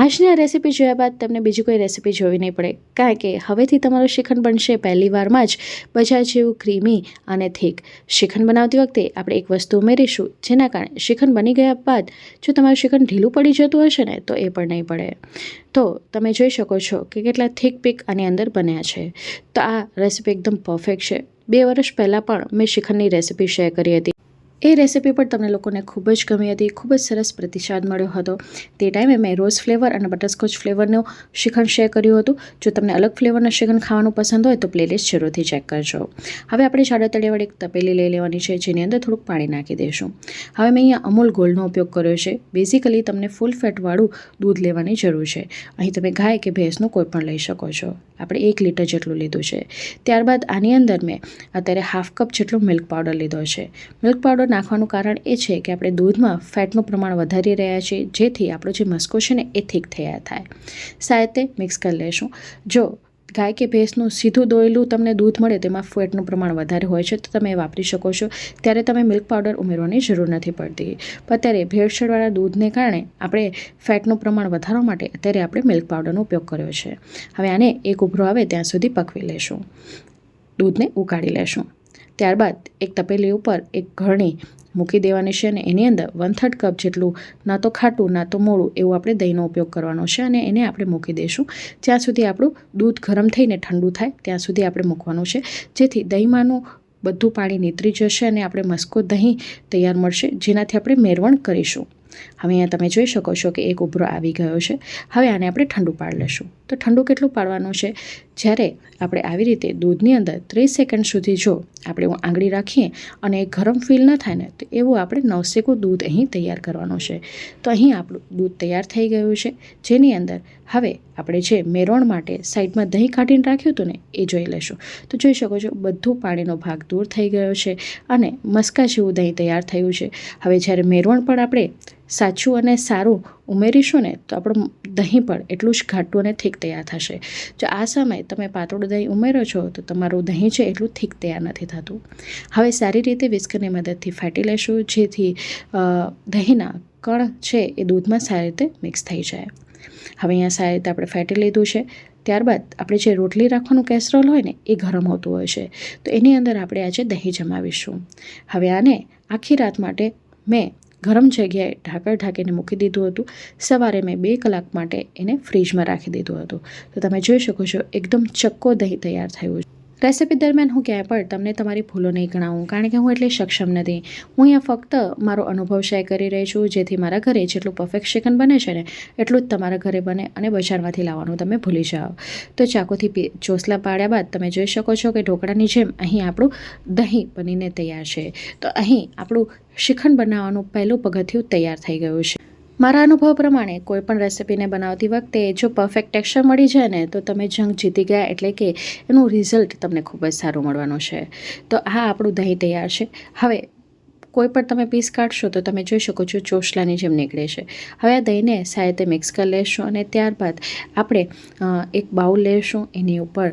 આજની આ રેસીપી જોયા બાદ તમને બીજી કોઈ રેસીપી જોવી નહીં પડે. કારણ કે હવેથી તમારું શ્રીખંડ બનશે પહેલી વારમાં જ બજાર જેવું ક્રીમી અને થીક. શ્રીખંડ બનાવતી વખતે આપણે એક વસ્તુ ઉમેરીશું, જેના કારણે શ્રીખંડ બની ગયા બાદ જો તમારું શ્રીખંડ ઢીલું પડી જતું હશે ને, તો એ પણ નહીં પડે. તો તમે જોઈ શકો છો કે કેટલા થીક પીક આની અંદર બન્યા છે. તો આ રેસીપી એકદમ પરફેક્ટ છે. બે વર્ષ પહેલાં પણ મેં શ્રીખંડની રેસીપી શેર કરી હતી. એ રેસીપી પણ તમને લોકોને ખૂબ જ ગમી હતી, ખૂબ જ સરસ પ્રતિસાદ મળ્યો હતો. તે ટાઈમે મેં રોઝ ફ્લેવર અને બટરસ્કોચ ફ્લેવરનું શ્રીખંડ શેર કર્યું હતું. જો તમને અલગ ફ્લેવરના શ્રીખંડ ખાવાનું પસંદ હોય તો પ્લેલિસ્ટ જરૂરથી ચેક કરજો. હવે આપણે જાડા તળિયાવાળી એક તપેલી લઈ લેવાની છે, જેની અંદર થોડુંક પાણી નાખી દઈશું. હવે મેં અહીંયા અમૂલ ગોલ્ડનો ઉપયોગ કર્યો છે. બેઝિકલી તમને ફૂલ ફેટવાળું દૂધ લેવાની જરૂર છે. અહીં તમે ગાય કે ભેંસનું કોઈ પણ લઈ શકો છો. આપણે એક લીટર જેટલું લીધું છે. ત્યારબાદ આની અંદર મેં અત્યારે હાફ કપ જેટલો મિલ્ક પાવડર લીધો છે. મિલ્ક પાવડર નાખવાનું કારણ એ છે કે આપણે દૂધમાં ફેટનું પ્રમાણ વધારી રહ્યા છીએ, જેથી આપણો જે મસ્કો છે ને એ થીક થયા થાય. સાથે મિક્સ કરી લેશું. જો ગાય કે ભેંસનું સીધું દોયેલું તમને દૂધ મળે તેમાં ફેટનું પ્રમાણ વધારે હોય છે, તો તમે એ વાપરી શકો છો. ત્યારે તમે મિલ્ક પાવડર ઉમેરવાની જરૂર નથી પડતી. પણ અત્યારે ભેળસેળવાળા દૂધને કારણે આપણે ફેટનું પ્રમાણ વધારવા માટે અત્યારે આપણે મિલ્ક પાવડરનો ઉપયોગ કર્યો છે. હવે આને એક ઉભરો આવે, ત્યાં સુધી પકવી લેશું. દૂધને ઉકાળી લેશું. ત્યારબાદ એક તપેલી ઉપર એક ઘરણી મૂકી દેવાની છે અને એની અંદર વન થર્ડ કપ જેટલું ના તો ખાટું, ના તો મોડું એવું આપણે દહીંનો ઉપયોગ કરવાનો છે અને એને આપણે મૂકી દઈશું. જ્યાં સુધી આપણું દૂધ ગરમ થઈને ઠંડુ થાય, ત્યાં સુધી આપણે મૂકવાનું છે. જેથી દહીંમાંનું બધું પાણી નીતરી જશે અને આપણે મસ્કો દહીં તૈયાર મળશે, જેનાથી આપણે મેરવણ કરીશું. હવે અહીંયા તમે જોઈ શકો છો કે એક ઉભરો આવી ગયો છે. હવે આને આપણે ઠંડુ પાડી લેશું તો ઠંડુ કેટલું પાડવાનું છે? જ્યારે આપણે આવી રીતે દૂધની અંદર ત્રીસ સેકન્ડ સુધી જો આપણે આંગળી રાખીએ અને ગરમ ફીલ ન થાય ને, તો એવું આપણે નવસેકું દૂધ અહીં તૈયાર કરવાનું છે. તો અહીં આપણું દૂધ તૈયાર થઈ ગયું છે. જેની અંદર હવે આપણે જે મેરોણ માટે સાઈડમાં દહીં કાઢીને રાખ્યું હતું ને, એ જોઈ લેશું. તો જોઈ શકો છો, બધું પાણીનો ભાગ દૂર થઈ ગયો છે અને મસ્કા જેવું દહીં તૈયાર થયું છે. હવે જ્યારે મેરવણ પણ આપણે સાચું અને સારું ઉમેરીશું ને તો આપણું દહીં પણ એટલું જ ઘાટું અને થીક તૈયાર થશે. જો આ સમયે તમે પાતળું દહીં ઉમેરો છો, તો તમારું દહીં છે એટલું થીક તૈયાર નથી થતું. હવે સારી રીતે વિસ્કરની મદદથી ફેટી લેશું, જેથી દહીંના કણ છે એ દૂધમાં સારી રીતે મિક્સ થઈ જાય. હવે અહીંયા સારી રીતે આપણે ફેટી લીધું છે. ત્યારબાદ આપણે જે રોટલી રાખવાનું કેસરોલ હોય ને, એ ગરમ હોતું હોય છે. તો એની અંદર આપણે આજે દહીં જમાવીશું. હવે આને આખી રાત માટે મેં ગરમ જગ્યાએ ઢાંકણ ઢાંકીને મૂકી દીધું હતું. સવારે મેં બે કલાક માટે એને ફ્રીજમાં રાખી દીધું હતું. તો તમે જોઈ શકો છો, એકદમ ચક્કો દહીં તૈયાર થયું છે. રેસિપી દરમિયાન હું ક્યાંય પણ તમને તમારી ભૂલો નહીં ગણાવું, કારણ કે હું એટલી સક્ષમ નથી. હું અહીંયા ફક્ત મારો અનુભવ શેર કરી રહી છું, જેથી મારા ઘરે જેટલું પરફેક્ટ ચિકન બને છે ને, એટલું જ તમારા ઘરે બને અને બજારમાંથી લાવવાનું તમે ભૂલી જાઓ. તો ચાકુથી ચોસલા પાડ્યા બાદ તમે જોઈ શકો છો કે ઢોકળાની જેમ અહીં આપણું દહીં બનીને તૈયાર છે. તો અહીં આપણું શિખંડ બનાવવાનું પહેલું પગથિયું તૈયાર થઈ ગયું છે. મારા અનુભવ પ્રમાણે કોઈ પણ રેસિપીને બનાવતી વખતે જો પરફેક્ટ ટેક્સચર મળી જાય ને, તો તમે જંગ જીતી ગયા એટલે કે એનું રિઝલ્ટ તમને ખૂબ જ સારું મળવાનું છે. તો આ આપણું દહીં તૈયાર છે. હવે, કોઈ પણ તમે પીસ કાઢશો તો તમે જોઈ શકો છો ચોસલાની જેમ નીકળે છે. હવે આ દહીંને સારી રીતે મિક્સ કરી લેશું અને ત્યારબાદ આપણે એક બાઉલ લેશું એની ઉપર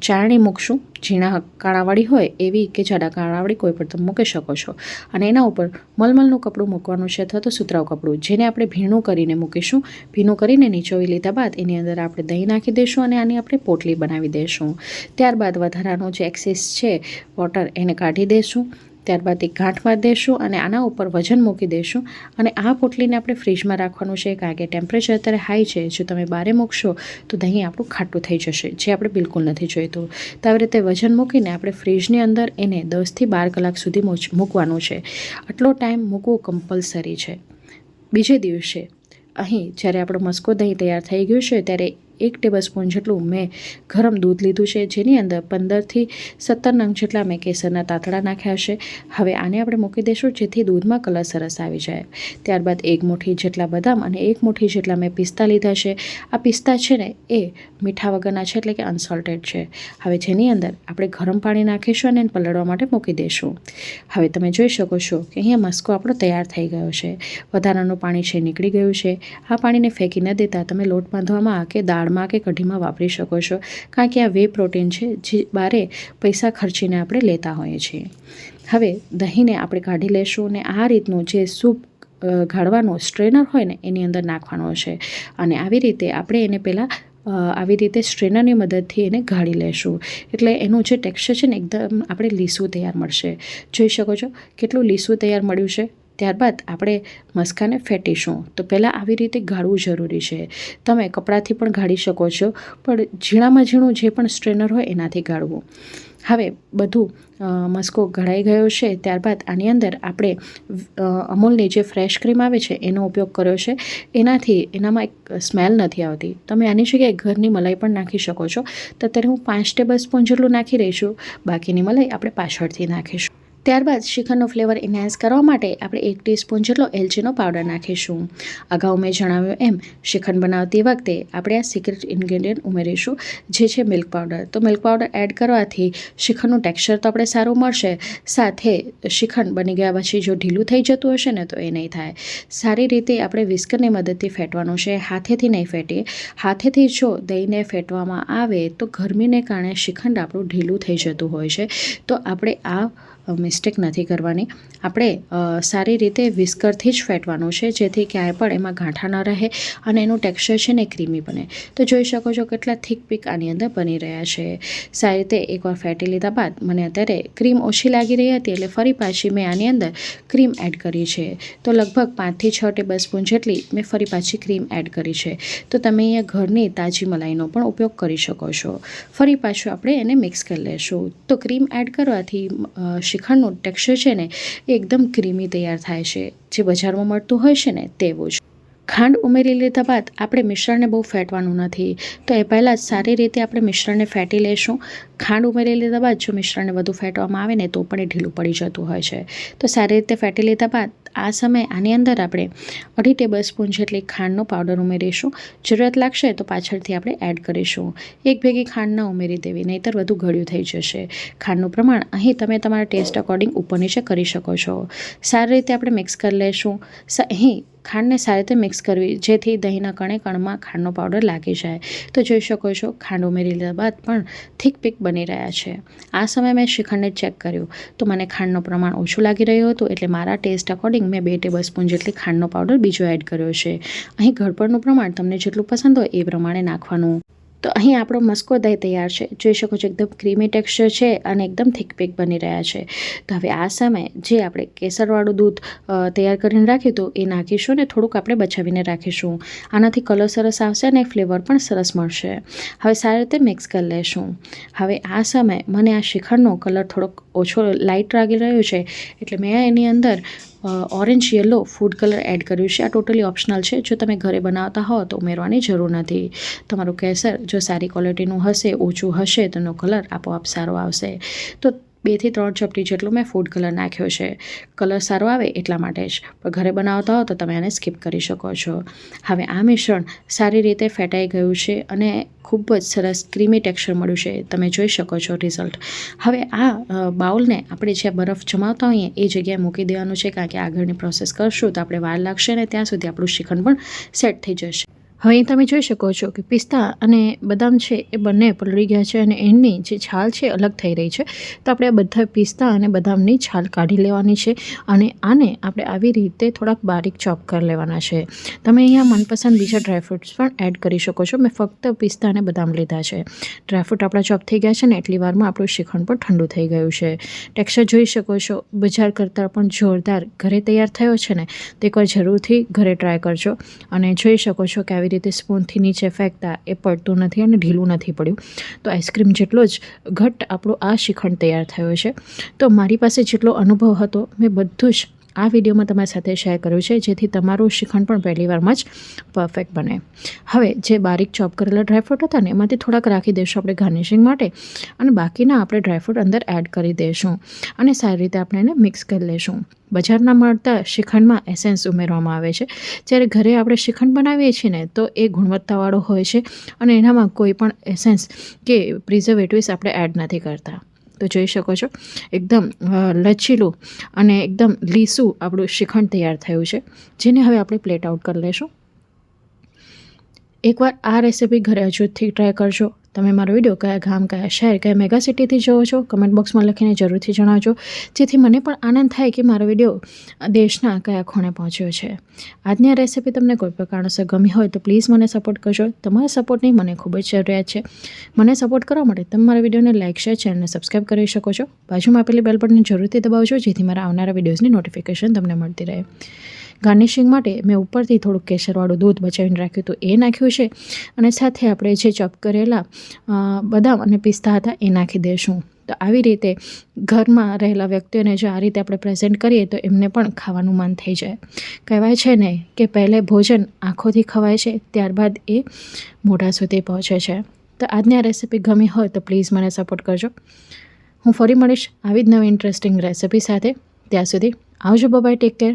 ચારણી મૂકશું. ઝીણા કાણાવાળી હોય એવી કે જાડા કાણાવાળી કોઈ પણ તમે મૂકી શકો છો. અને એના ઉપર મલમલનું કપડું મૂકવાનું છે અથવા તો સુતરાઉ કપડું. જેને આપણે ભીણું કરીને મૂકીશું. ભીનું કરીને નીચોવી લીધા બાદ એની અંદર આપણે દહીં નાખી દઈશું અને આની આપણે પોટલી બનાવી દઈશું ત્યારબાદ વધારાનો જે એક્સેસ છે વોટર એને કાઢી દઈશું ત્યારબાદ એક ગાંઠ મારી દઈશું અને આના ઉપર વજન મૂકી દઈશું અને આ પોટલીને આપણે ફ્રીજમાં રાખવાનું છે કારણ કે ટેમ્પરેચર અત્યારે હાઈ છે. જો તમે બારે મૂકશો તો દહીં આપણું ખાટું થઈ જશે, જે આપણે બિલકુલ નથી જોઈતું. તો આવી રીતે વજન મૂકીને આપણે ફ્રીજની અંદર એને દસથી બાર કલાક સુધી મૂકવાનું છે. આટલો ટાઈમ મૂકવો કમ્પલસરી છે. બીજે દિવસે, અહીં જ્યારે આપણો મસ્કો દહીં તૈયાર થઈ ગયું છે, ત્યારે એક ટેબલ સ્પૂન જેટલું મેં ગરમ દૂધ લીધું છે, જેની અંદર પંદરથી સત્તર નંગ જેટલા મેં કેસરના તાતડા નાખ્યા છે. હવે આને આપણે મૂકી દઈશું, જેથી દૂધમાં કલર સરસ આવી જાય. ત્યારબાદ એક મુઠ્ઠી જેટલા બદામ અને એક મુઠ્ઠી જેટલા મેં પિસ્તા લીધા છે. આ પિસ્તા છે ને, એ મીઠા વગરના છે એટલે કે અનસોલ્ટેડ છે. હવે જેની અંદર આપણે ગરમ પાણી નાખીશું અને એને પલળવા માટે મૂકી દઈશું. હવે તમે જોઈ શકો છો કે અહીંયા મસ્કો આપણો તૈયાર થઈ ગયો છે. વધારાનું પાણી છે નીકળી ગયું છે. આ પાણીને ફેંકી ન દેતા તમે લોટ બાંધવામાં કે દાળ દાળમાં કે કઢીમાં વાપરી શકો છો. કારણ કે આ વે પ્રોટીન છે, જે બારે પૈસા ખર્ચીને આપણે લેતા હોઈએ છીએ. હવે દહીંને આપણે કાઢી લેશું અને આ રીતનું જે સૂપ ગાળવાનો સ્ટ્રેનર હોય ને, એની અંદર નાખવાનો છે. અને આવી રીતે આપણે એને પહેલાં આવી રીતે સ્ટ્રેનરની મદદથી એને ગાળી લેશું. એટલે એનું જે ટેક્સચર છે ને, એકદમ આપણે લીસું તૈયાર મળશે. જોઈ શકો છો? કેટલું લીસું તૈયાર મળ્યું છે? ત્યારબાદ આપણે મસ્કાને ફેટીશું. તો પહેલાં આવી રીતે ગાળવું જરૂરી છે. તમે કપડાથી પણ ગાળી શકો છો, પણ ઝીણામાં ઝીણું જે પણ સ્ટ્રેનર હોય એનાથી ગાળવું. હવે બધું મસ્કો ઘડાઈ ગયો છે, ત્યારબાદ આની અંદર આપણે અમૂલની જે ફ્રેશ ક્રીમ આવે છે, એનો ઉપયોગ કર્યો છે. એનાથી, એનામાં એક સ્મેલ નથી આવતી. તમે આની જગ્યાએ ઘરની મલાઈ પણ નાખી શકો છો. તો અત્યારે હું પાંચ ટેબલ સ્પૂન જેટલું નાખી રહી છું. બાકીની મલાઈ આપણે પાછળથી નાખીશું. ત્યારબાદ શ્રીખંડનો ફ્લેવર એન્હાન્સ કરવા માટે આપણે એક ટીસ્પૂન જેટલો એલચીનો પાવડર નાખીશું. અગાઉ મેં જણાવ્યું એમ, શ્રીખંડ બનાવતી વખતે આપણે આ સિક્રેટ ઇન્ગ્રેડિયન્ટ ઉમેરીશું, જે છે મિલ્ક પાવડર તો મિલ્ક પાવડર એડ કરવાથી શ્રીખંડનું ટેક્સચર તો આપણે સારું મળશે, સાથે શ્રીખંડ બની ગયા પછી જો ઢીલું થઈ જતું હશે ને તો એ નહીં થાય. સારી રીતે આપણે વિસ્કરની મદદથી ફેટવાનું છે, હાથેથી નહીં ફેટીએ હાથેથી જો દહીંને ફેટવામાં આવે તો ગરમીને કારણે શ્રીખંડ આપણું ઢીલું થઈ જતું હોય છે. તો આપણે આ મિસ્ટેક નથી કરવાની. આપણે સારી રીતે વિસ્કરથી જ ફેટવાનું છે, જેથી ક્યાંય પણ એમાં ગાંઠા ન રહે અને એનું ટેક્સચર છે ને ક્રીમી બને. તો જોઈ શકો છો કેટલા થીક પીક આની અંદર બની રહ્યા છે. સારી રીતે એકવાર ફેટી લીધા બાદ મને અત્યારે ક્રીમ ઓછી લાગી રહી હતી એટલે ફરી પાછી મેં આની અંદર ક્રીમ એડ કરી છે. તો લગભગ પાંચથી છ ટેબલ સ્પૂન જેટલી મેં ફરી પાછી ક્રીમ એડ કરી છે. તો તમે અહીંયા ઘરની તાજી મલાઈનો પણ ઉપયોગ કરી શકો છો. ફરી પાછું આપણે એને મિક્સ કરી લેશું. તો ક્રીમ એડ કરવાથી શ્રીખંડનું ટેક્સચર છે ને એ એકદમ ક્રીમી તૈયાર થાય છે. જે બજારમાં મળતું હોય છે ને તેવું જ. ખાંડ ઉમેરી લીધા બાદ આપણે મિશ્રણને બહુ ફેટવાનું નથી. તો એ પહેલાં જ સારી રીતે આપણે મિશ્રણને ફેટી લેશું. ખાંડ ઉમેરી લીધા બાદ જો મિશ્રણને વધુ ફેટવામાં આવે ને તો પણ એ ઢીલું પડી જતું હોય છે. તો સારી રીતે ફેટી લીધા બાદ આ સમયે આની અંદર આપણે અઢી ટેબલ સ્પૂન જેટલી ખાંડનો પાવડર ઉમેરીશું. જરૂરત લાગશે તો પાછળથી આપણે એડ કરીશું. એક ભેગી ખાંડ ન ઉમેરી દેવી, નહીંતર વધુ ગળ્યું થઈ જશે. ખાંડનું પ્રમાણ અહીં તમે તમારા ટેસ્ટ અકોર્ડિંગ ઉપર નીચે કરી શકો છો. સારી રીતે આપણે મિક્સ કરી લેશું. અહીં ખાંડને સારી રીતે મિક્સ કરવી, જેથી દહીંના કણે કણમાં ખાંડનો પાવડર લાગી જાય. તો જોઈ શકો છો, ખાંડ ઉમેરી લીધા બાદ પણ થીક પીક બની રહ્યા છે. આ સમયે મેં શ્રીખંડને ચેક કર્યું. તો મને ખાંડનું પ્રમાણ ઓછું લાગી રહ્યું હતું, એટલે મારા ટેસ્ટ અકોર્ડિંગ મેં બે ટેબલ સ્પૂન જેટલી ખાંડનો પાવડર બીજો એડ કર્યો છે. અહીં ઘડપણનું પ્રમાણ તમને જેટલું પસંદ હોય એ પ્રમાણે નાખવાનું. તો અહીં આપણો મસ્કો દહીં તૈયાર છે. જોઈ શકો છો, એકદમ ક્રીમી ટેક્સચર છે અને એકદમ થીક પીક બની રહ્યા છે. તો હવે આ સમયે જે આપણે કેસરવાળું દૂધ તૈયાર કરીને રાખ્યું હતું એ નાખીશું ને થોડુંક આપણે બચાવીને રાખીશું. આનાથી કલર સરસ આવશે અને ફ્લેવર પણ સરસ મળશે. હવે સારી રીતે મિક્સ કરી લેશું. હવે આ સમયે મને આ શ્રીખંડનો કલર થોડોક ઓછો લાઇટ લાગી રહ્યો છે, એટલે મેં એની અંદર orange yellow food colour add કર્યું છે. આ ટોટલી ઓપ્શનલ છે. જો તમે ઘરે બનાવતા હો તો ઉમેરવાની જરૂર નથી. તમારું કેસર જો સારી ક્વોલિટીનું હશે, ઓછું હશે તો એનો કલર આપોઆપ સારો આવશે. તો બેથી ત્રણ ચપટી જેટલું મેં ફૂડ કલર નાખ્યો છે. કલર સારો આવે એટલા માટે જ. પણ ઘરે બનાવતા હો તો તમે આને સ્કીપ કરી શકો છો. હવે આ મિશ્રણ સારી રીતે ફેટાઈ ગયું છે અને ખૂબ જ સરસ ક્રીમી ટેક્સચર મળ્યું છે. તમે જોઈ શકો છો રિઝલ્ટ હવે આ બાઉલને આપણે જ્યાં બરફ જમાવતા હોઈએ એ જગ્યાએ મૂકી દેવાનું છે કારણ કે આગળની પ્રોસેસ કરશું તો આપણે વાર લાગશે ને ત્યાં સુધી આપણું શ્રીખંડ પણ સેટ થઈ જશે. હવે તમે જોઈ શકો છો કે પિસ્તા અને બદામ છે એ બંને પલળી ગયા છે અને એની જે છાલ છે અલગ થઈ રહી છે. તો આપણે આ બધા પિસ્તા અને બદામની છાલ કાઢી લેવાની છે અને આને આપણે આવી રીતે થોડાક બારીક ચોપ કરી લેવાના છે. તમે અહીંયા મનપસંદ બીજા ડ્રાયફ્રૂટ્સ પણ એડ કરી શકો છો. મેં ફક્ત પિસ્તા અને બદામ લીધા છે. ડ્રાયફ્રૂટ આપણા ચોપ થઈ ગયા છે ને એટલી વારમાં આપણું શ્રીખંડ પણ ઠંડુ થઈ ગયું છે. ટેક્સચર જોઈ શકો છો. બજાર કરતાં પણ જોરદાર ઘરે તૈયાર થયો છે ને, તો એકવાર જરૂરથી ઘરે ટ્રાય કરજો. અને જોઈ શકો છો કે આવી રીતે સ્પૂનથી નીચે ફેંકતા એ પડતું નથી અને ઢીલું નથી પડ્યું. તો આઈસ્ક્રીમ જેટલો જ ઘટ્ટ આપણો આ શિખંડ તૈયાર થયો છે. તો મારી પાસે જેટલો અનુભવ હતો, મેં બધું જ આ વિડીયોમાં તમારી સાથે શેર કર્યું છે, જેથી તમારું શ્રીખંડ પણ પહેલી વારમાં જ પરફેક્ટ બને. હવે, જે બારીક ચોપ કરેલા ડ્રાયફ્રૂટ હતા ને, એમાંથી થોડાક રાખી દઈશું આપણે ગાર્નિશિંગ માટે અને બાકીના આપણે ડ્રાયફ્રૂટ અંદર એડ કરી દઈશું અને સારી રીતે આપણે એને મિક્સ કરી લઈશું. બજારના મળતા શ્રીખંડમાં એસેન્સ ઉમેરવામાં આવે છે. જ્યારે ઘરે આપણે શ્રીખંડ બનાવીએ છીએ ને, તો એ ગુણવત્તાવાળો હોય છે અને એનામાં કોઈ પણ એસેન્સ કે પ્રિઝર્વેટિવ્સ આપણે એડ નથી કરતા. તો જોઈ શકો છો. એકદમ લચીલું અને એકદમ લીસું આપણું શ્રીખંડ તૈયાર થયું છે. જેને હવે આપણે પ્લેટ આઉટ કરી લઈશું એકવાર આ રેસીપી ઘરે અજૂથથી ટ્રાય કરજો. તમે મારો વીડિયો કયા ગામ, કયા શહેર, કયા મેગા સિટીથી જોવો છો કમેન્ટ બોક્સમાં લખીને જરૂરથી જણાવજો. જેથી મને પણ આનંદ થાય કે મારો વીડિયો દેશના કયા ખૂણે પહોંચ્યો છે. આજની આ રેસીપી તમને કોઈ પણ કારણોસર ગમી હોય તો પ્લીઝ મને સપોર્ટ કરજો. તમારા સપોર્ટની મને ખૂબ જ જરૂરિયાત છે. મને સપોર્ટ કરવા માટે તમે મારા વિડીયોને લાઇક શેર ચેનલને સબસ્ક્રાઈબ કરી શકો છો. બાજુમાં આપેલી બેલ બટનને જરૂરથી દબાવજો, જેથી મારા આવનારા વિડીયોઝની નોટિફિકેશન તમને મળતી રહે. ગાર્નિશિંગ માટે મેં ઉપરથી થોડુંક કેસરવાળું દૂધ બચાવીને રાખ્યું હતું, એ નાખ્યું છે. અને સાથે આપણે જે ચોપ કરેલા બદામ અને પિસ્તા હતા, એ નાખી દઈશું તો આવી રીતે ઘરમાં રહેલા વ્યક્તિઓને જો આ રીતે આપણે પ્રેઝન્ટ કરીએ, તો એમને પણ ખાવાનું મન થઈ જાય. કહેવાય છે ને કે પહેલે ભોજન આંખોથી ખવાય છે, ત્યારબાદ એ મોઢા સુધી પહોંચે છે. તો આજની આ રેસીપી ગમી હોય, તો પ્લીઝ મને સપોર્ટ કરજો. હું ફરી મળીશ આવી જ નવી ઇન્ટરેસ્ટિંગ રેસીપી સાથે. ત્યાં સુધી આવજો bye bye take care